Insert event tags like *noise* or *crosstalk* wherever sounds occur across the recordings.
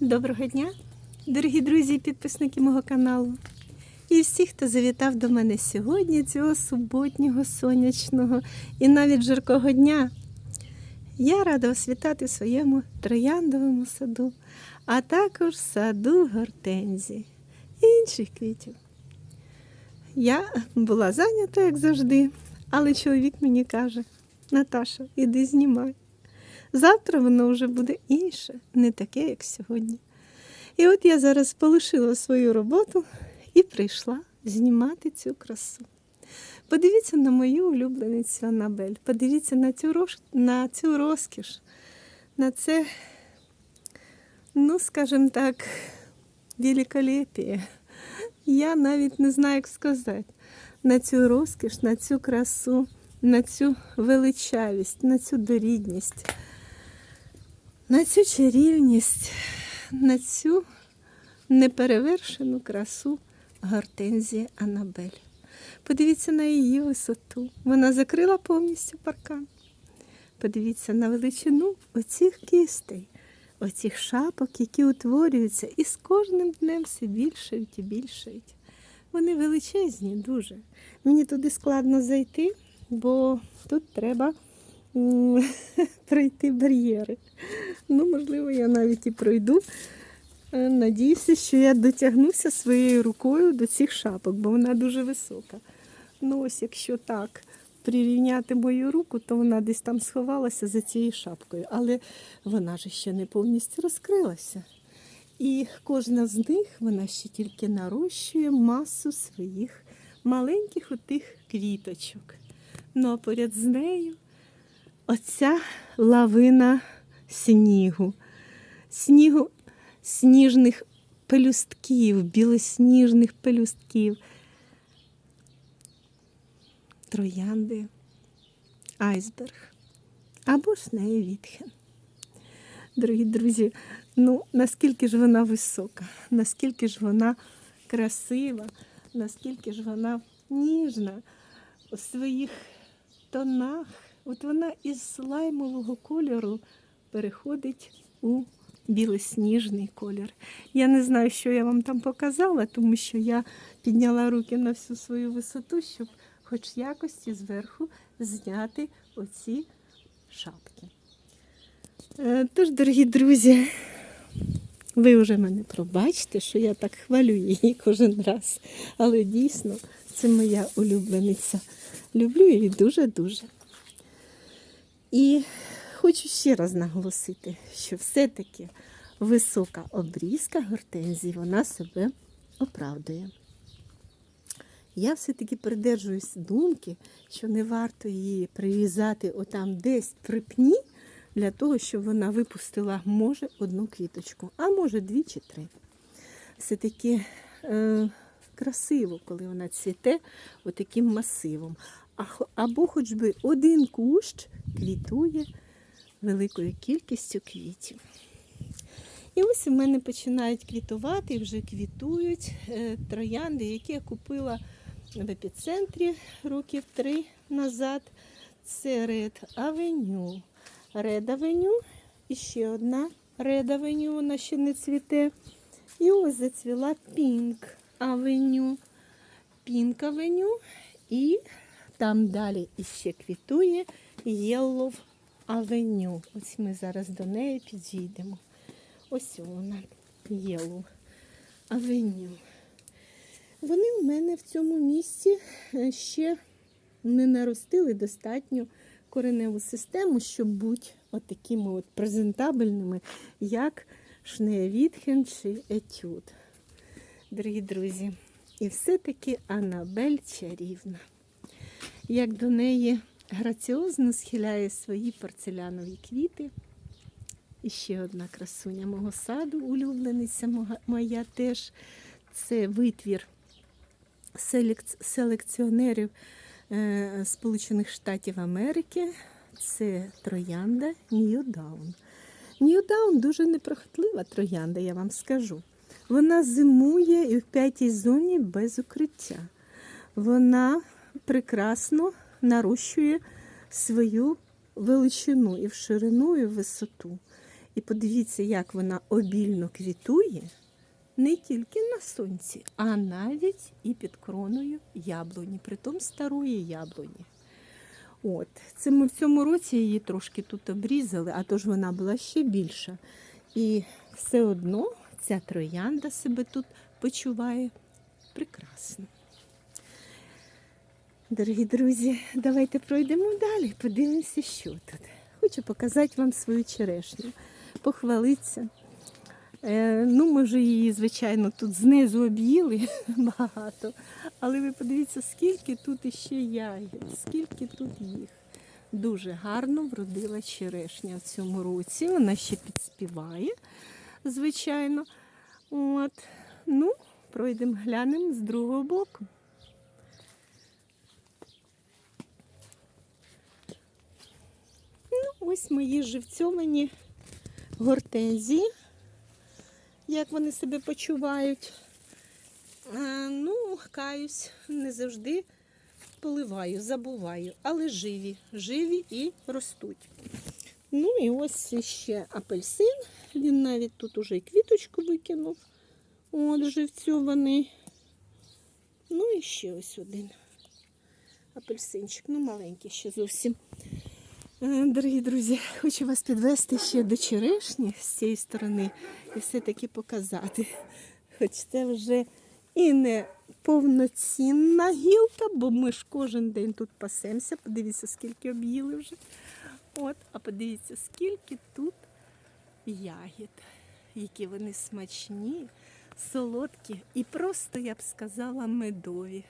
Доброго дня, дорогі друзі і підписники мого каналу. І всі, хто завітав до мене сьогодні, цього суботнього, сонячного і навіть жаркого дня. Я рада вас вітати в своєму трояндовому саду, а також саду гортензій і інших квітів. Я була зайнята, як завжди, але чоловік мені каже: Наташа, іди знімай. Завтра воно вже буде інше, не таке, як сьогодні. І от я зараз полишила свою роботу і прийшла знімати цю красу. Подивіться на мою улюбленицю Анабель. Подивіться на цю, рош... на цю розкіш, на це, ну, скажімо так, великолепіє. Я навіть не знаю, як сказати. На цю розкіш, на цю красу, на цю величавість, на цю дорідність на цю чарівність, на цю неперевершену красу гортензії Анабель. Подивіться на її висоту. Вона закрила повністю паркан. Подивіться на величину оцих кистей, оцих шапок, які утворюються і з кожним днем все більшають і більшають. Вони величезні дуже. Мені туди складно зайти, бо тут треба *laughs* пройти бар'єри. Ну, можливо, я навіть і пройду. Е, Надіюся, що я дотягнуся своєю рукою до цих шапок, бо вона дуже висока. Ну, ось якщо так прирівняти мою руку, то вона десь там сховалася за цією шапкою. Але вона ж ще не повністю розкрилася. І кожна з них вона ще тільки нарощує масу своїх маленьких отих квіточок. Ну а поряд з нею оця лавина снігу, снігу сніжних пелюстків, білосніжних пелюстків, троянди, айсберг або ж неї Вітхен. Дорогі друзі, ну наскільки ж вона висока, наскільки ж вона красива, наскільки ж вона ніжна у своїх тонах. От вона із слаймового кольору переходить у білосніжний колір. Я не знаю, що я вам там показала, тому що я підняла руки на всю свою висоту, щоб хоч якості зверху зняти оці шапки. Е, Тож, дорогі друзі, ви вже мене пробачте, що я так хвалю її кожен раз. Але дійсно це моя улюблениця. Люблю її дуже-дуже. І хочу ще раз наголосити, що все-таки висока обрізка гортензії, вона себе оправдує. Я все-таки придержуюсь думки, що не варто її прив'язати отам десь при пні, для того, щоб вона випустила, може, одну квіточку, а може дві чи три. Все-таки е, красиво, коли вона цвіте отаким масивом. Або хоч би один кущ квітує великою кількістю квітів. І ось у мене починають квітувати, і вже квітують е, троянди, які я купила в епіцентрі років три назад. Це Red Avenue. Red Avenue і ще одна Red Avenue, вона ще не цвіте. І ось зацвіла Pink Avenue. Pink Avenue. І там далі іще квітує Yellow Avenue. Ось ми зараз до неї підійдемо. Ось вона, Yellow Avenue. Вони в мене в цьому місці е, ще не наростили достатньо кореневу систему, щоб бути отакими от презентабельними, як Шнеєвітхен чи Етюд. Дорогі друзі, і все-таки Анабель чарівна. Як до неї граціозно схиляє свої порцелянові квіти. І ще одна красуня мого саду, улюблениця моя теж. Це витвір селекціонерів е, Сполучених Штатів Америки. Це троянда Ньюдаун. Ньюдаун дуже непрохотлива троянда, я вам скажу. Вона зимує і в п'ятій зоні без укриття. Вона прекрасно нарощує свою величину і в ширину, і в висоту. І подивіться, як вона обільно квітує не тільки на сонці, а навіть і під кроною яблуні, притом старої яблуні. От, це ми в цьому році її трошки тут обрізали, а то ж вона була ще більша. І все одно ця троянда себе тут почуває прекрасно. Дорогі друзі, давайте пройдемо далі, подивимося, що тут. Хочу показати вам свою черешню, похвалитися. Е, ну, ми вже її, звичайно, тут знизу об'їли *laughs* багато. Але ви подивіться, скільки тут іще ягід, скільки тут їх. Дуже гарно вродила черешня в цьому році. Вона ще підспіває, звичайно. От. Ну, пройдемо, глянемо з другого боку. Ну, ось мої живцьовані гортензії. Як вони себе почувають. Ну, каюсь, не завжди поливаю, забуваю, але живі, живі і ростуть. Ну і ось ще апельсин. Він навіть тут уже і квіточку викинув. От, живцьований. Ну і ще ось один апельсинчик. Ну, маленький ще зовсім. Е, Дорогі друзі, хочу вас підвести ще до черешні з цієї сторони і все-таки показати. Хоч це вже і не повноцінна гілка, бо ми ж кожен день тут пасемося. Подивіться, скільки об'їли вже. От, а подивіться, скільки тут ягід, які вони смачні, солодкі і просто, я б сказала, медові.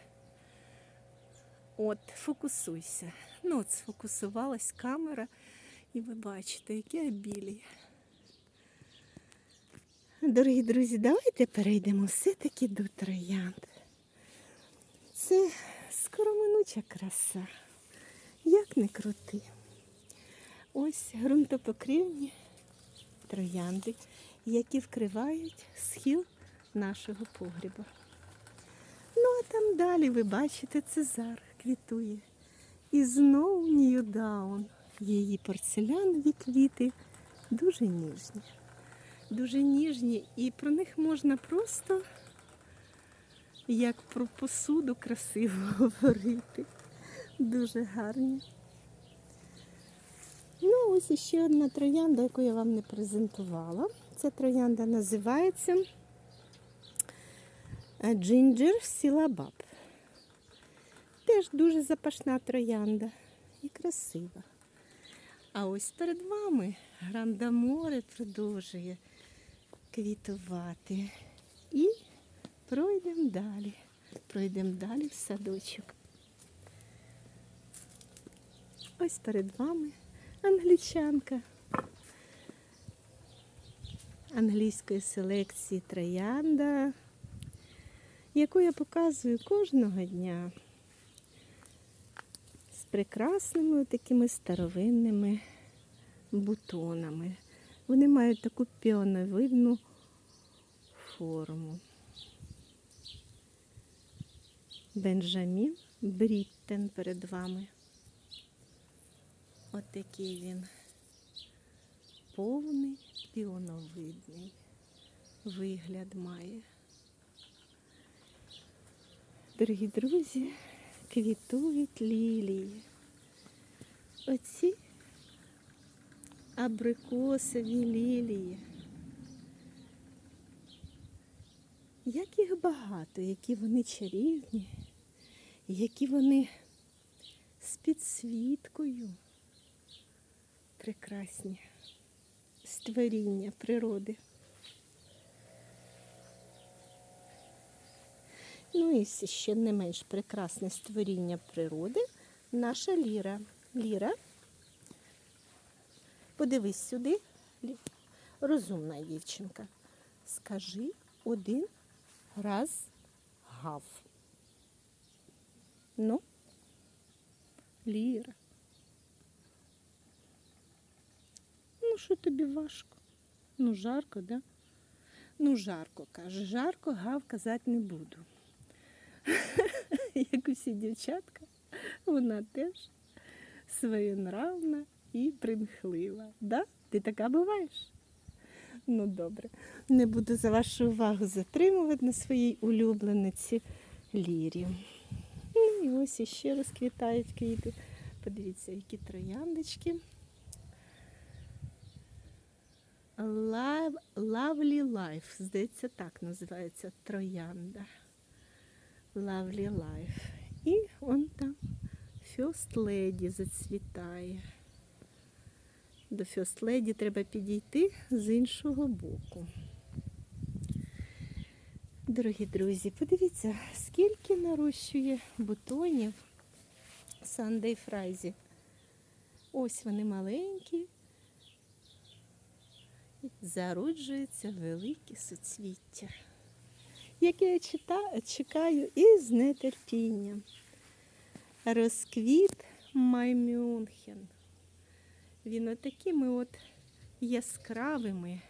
От, фокусуйся. Ну, от сфокусувалась камера, і ви бачите, яке обілі. Дорогі друзі, давайте перейдемо все-таки до троянд. Це скороминуча краса. Як не крути. Ось ґрунтопокривні троянди, які вкривають схил нашого погреба. Ну, а там далі ви бачите, цезар квітує. І знову Ньюдаун. Її порцелянові квіти дуже ніжні. Дуже ніжні, і про них можна просто як про посуду красиво *laughs* говорити. Дуже гарні. Ну, ось іще одна троянда, яку я вам не презентувала. Ця троянда називається Джинджер Сілабаб. Теж дуже запашна троянда і красива. А ось перед вами Грандаморе продовжує квітувати. І пройдемо далі. Пройдемо далі в садочок. Ось перед вами англічанка англійської селекції троянда, яку я показую кожного дня прекрасними такими старовинними бутонами. Вони мають таку піоновидну форму. Бенджамін Бріттен перед вами. От він повний піоновидний вигляд має. Дорогі друзі, квітують лілії. Оці абрикосові лілії. Як їх багато, які вони чарівні, які вони з підсвіткою прекрасні створіння природи. Ну і ще не менш прекрасне створіння природи наша Ліра. Ліра, подивись сюди, розумна дівчинка. Скажи один раз гав. Ну, Ліра. Ну, що тобі важко? Ну, жарко, да? Ну, жарко, каже. Жарко, гав казати не буду. *laughs* Як усі дівчатка, вона теж своєнравна і примхлива. Да? Ти така буваєш? Ну добре. Не буду за вашу увагу затримувати на своїй улюблениці Лірі. Ну і ось іще розквітають квіти. Подивіться, які трояндочки. Love, Lovely Life. Здається, так називається троянда. Lovely Life. І он там First Lady зацвітає. До First Lady треба підійти з іншого боку. Дорогі друзі, подивіться, скільки нарощує бутонів Sunday Фрайзі. Ось вони маленькі. Зароджуються великі суцвіття, яке я чита- чекаю із нетерпінням. Розквіт Маймюнхен. Він отакими от яскравими,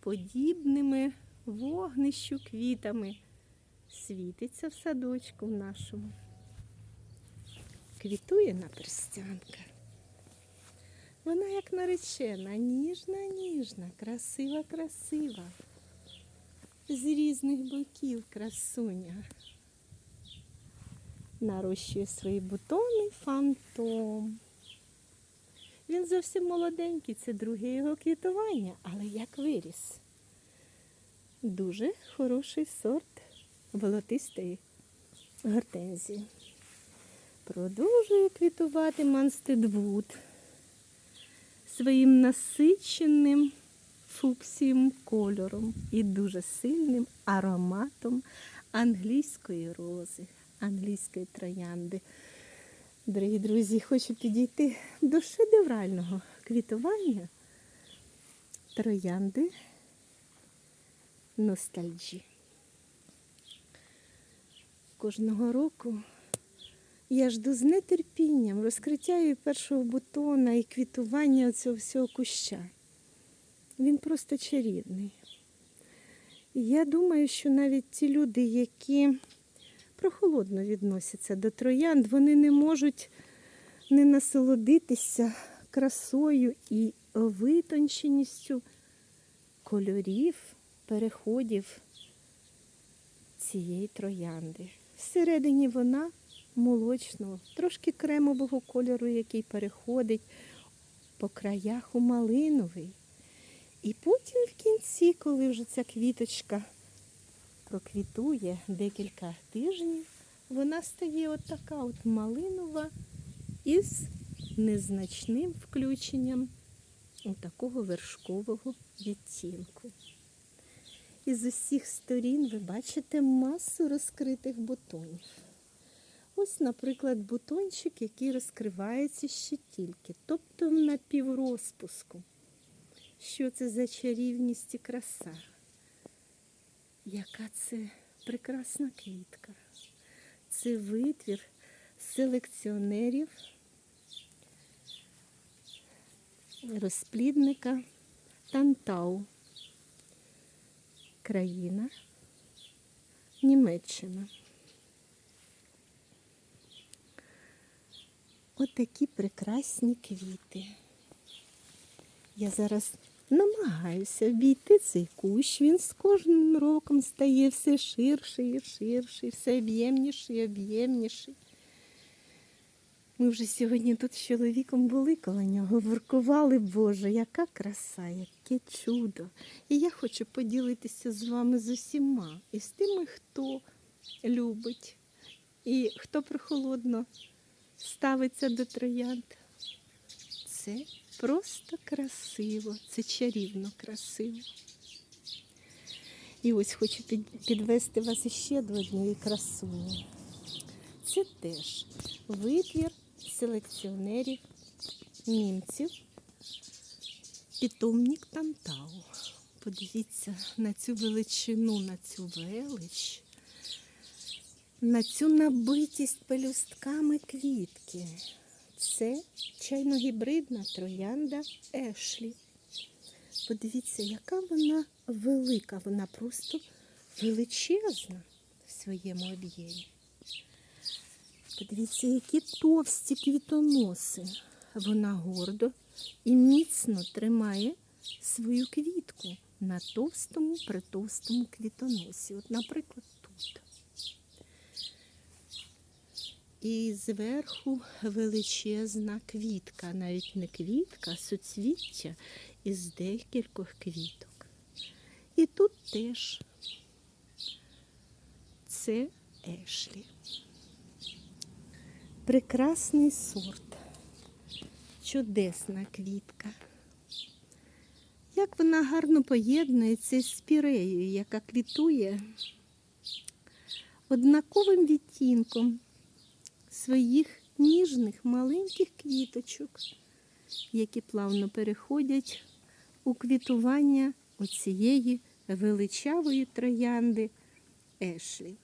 подібними вогнищу квітами світиться в садочку в нашому. Квітує наперстянка. Вона як наречена, ніжна, ніжна, красива, красива. З різних боків красуня. Нарощує свої бутони фантом. Він зовсім молоденький, це друге його квітування, але як виріс. Дуже хороший сорт волотистої гортензії. Продовжує квітувати Манстедвуд своїм насиченим фуксієм кольором і дуже сильним ароматом англійської рози, англійської троянди. Дорогі друзі, хочу підійти до шедеврального квітування троянди ностальджі. Кожного року я жду з нетерпінням розкриття першого бутона і квітування цього всього куща. Він просто чарівний. Я думаю, що навіть ті люди, які прохолодно відносяться до троянд, вони не можуть не насолодитися красою і витонченістю кольорів, переходів цієї троянди. Всередині вона молочного, трошки кремового кольору, який переходить по краях у малиновий. І потім в кінці, коли вже ця квіточка проквітує декілька тижнів, вона стає от така от малинова із незначним включенням такого вершкового відтінку. І з усіх сторін ви бачите масу розкритих бутонів. Ось, наприклад, бутончик, який розкривається ще тільки, тобто в напіврозпуску. Що це за чарівність і краса? Яка це прекрасна квітка. Це витвір селекціонерів, розплідника Тантау. Країна Німеччина. Отакі прекрасні квіти. Я зараз намагаюся обійти цей кущ. Він з кожним роком стає все ширший і ширший, все об'ємніший і об'ємніший. Ми вже сьогодні тут з чоловіком були коло нього, воркували, Боже, яка краса, яке чудо. І я хочу поділитися з вами з усіма, і з тими, хто любить, і хто прохолодно ставиться до троянд. Це просто красиво, це чарівно красиво. І ось хочу підвести вас іще до однієї красуні. Це теж витвір селекціонерів німців. Питомник Тантау. Подивіться на цю величину, на цю велич, на цю набитість пелюстками квітки. Це чайно-гібридна троянда Ешлі. Подивіться, яка вона велика, вона просто величезна в своєму об'ємі. Подивіться, які товсті квітоноси. Вона гордо і міцно тримає свою квітку на товстому притовстому квітоносі. От, наприклад, тут. І зверху величезна квітка, навіть не квітка, а суцвіття із декількох квіток. І тут теж це Ешлі. Прекрасний сорт, чудесна квітка. Як вона гарно поєднується з піреєю, яка квітує однаковим відтінком своїх ніжних маленьких квіточок, які плавно переходять у квітування оцієї величавої троянди Ешлі.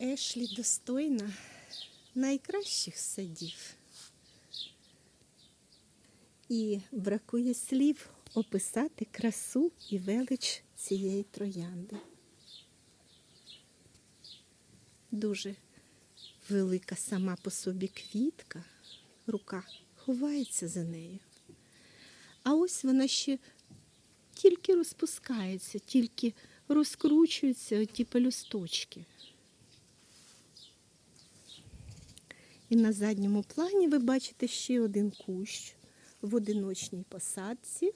Ешлі достойна найкращих садів. І бракує слів описати красу і велич цієї троянди. Дуже велика сама по собі квітка, рука ховається за нею. А ось вона ще тільки розпускається, тільки розкручуються ті пелюсточки. І на задньому плані ви бачите ще один кущ в одиночній посадці.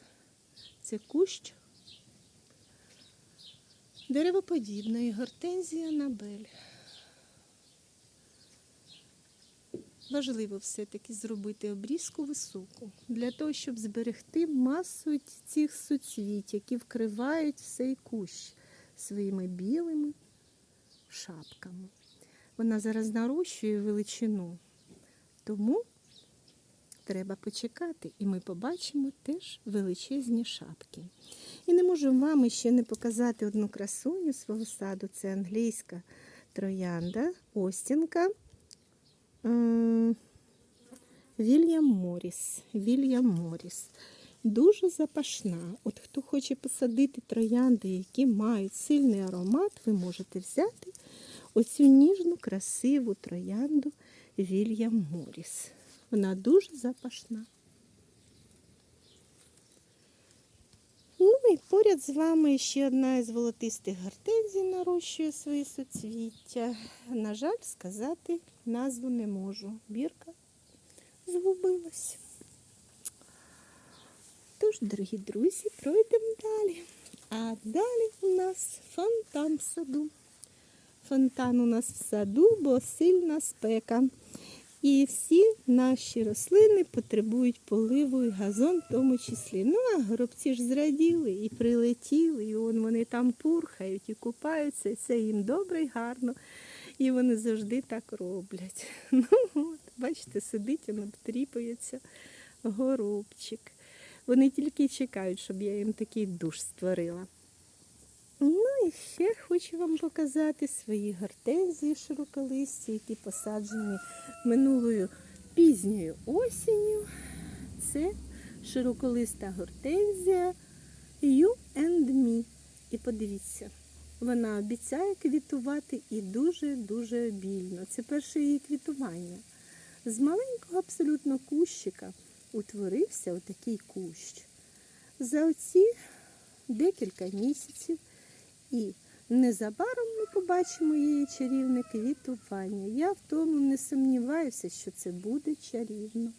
Це кущ деревоподібної гортензія набель. Важливо все-таки зробити обрізку високу, для того, щоб зберегти масу цих суцвіть, які вкривають цей кущ своїми білими шапками. Вона зараз нарощує величину, тому треба почекати, і ми побачимо теж величезні шапки. І не можу вам ще не показати одну красуню свого саду. Це англійська троянда, Остінка. Вільям Моріс. Вільям Моріс. Дуже запашна. От хто хоче посадити троянди, які мають сильний аромат, ви можете взяти оцю ніжну, красиву троянду Вільям Моріс. Вона дуже запашна. Ну і поряд з вами ще одна із золотистих гортензій нарощує свої суцвіття. На жаль, сказати назву не можу. Бірка згубилась. Тож, дорогі друзі, пройдемо далі. А далі у нас фонтан в саду. Фонтан у нас в саду, бо сильна спека. І всі наші рослини потребують поливу і газон в тому числі. Ну, а горобці ж зраділи і прилетіли, і вон вони там пурхають і купаються, і це їм добре і гарно. І вони завжди так роблять. *laughs* Ну, от, бачите, сидить, воно тріпається горобчик. Вони тільки чекають, щоб я їм такий душ створила. Ну і ще хочу вам показати свої гортензії широколисті, які посаджені минулою пізньою осінню. Це широколиста гортензія You and Me. І подивіться, вона обіцяє квітувати і дуже-дуже обільно. Це перше її квітування. З маленького абсолютно кущика утворився отакий кущ. За оці декілька місяців і незабаром ми побачимо її чарівне квітування. Я в тому не сумніваюся, що це буде чарівно.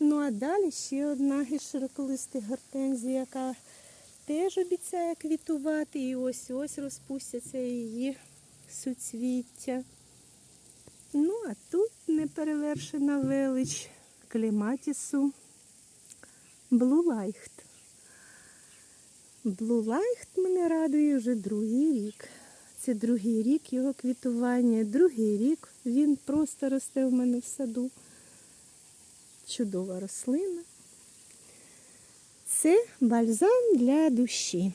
Ну а далі ще одна із широколистих гортензій, яка теж обіцяє квітувати. І ось ось розпустяться її суцвіття. Ну, а тут неперевершена велич клематісу Блулайхт. Блулайхт мене радує вже другий рік. Це другий рік його квітування, другий рік він просто росте в мене в саду. Чудова рослина. Це бальзам для душі.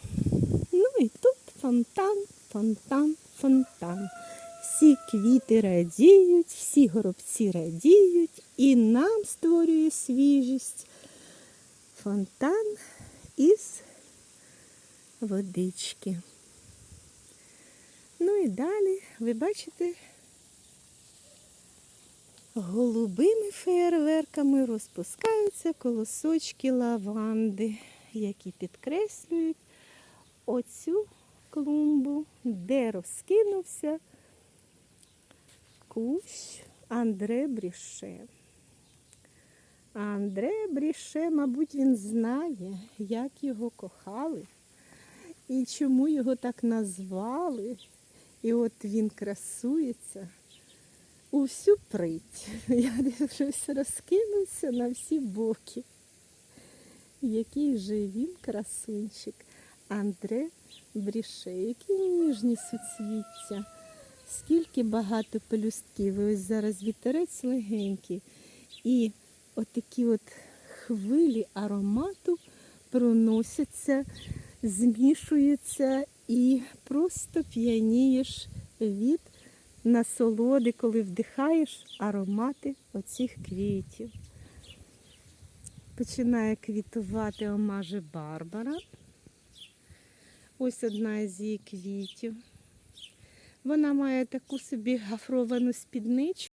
Ну і тут фонтан, фонтан, фонтан. Всі квіти радіють, всі горобці радіють, і нам створює свіжість фонтан із водички. Ну і далі ви бачите голубими феєрверками розпускаються колосочки лаванди, які підкреслюють оцю клумбу, де розкинувся кущ Андре Бріше. Андре Бріше, мабуть, він знає, як його кохали і чому його так назвали. І от він красується у всю прить. *laughs* Я дивлюся, розкинувся на всі боки. Який же він красунчик. Андре Бріше, які ніжні суцвіття. Скільки багато пелюстків. І ось зараз вітерець легенький. І отакі от хвилі аромату проносяться, змішуються і просто п'янієш від насолоди, коли вдихаєш аромати оцих квітів. Починає квітувати омаже Барбара. Ось одна із її квітів. Вона має таку собі гафровану спідничку.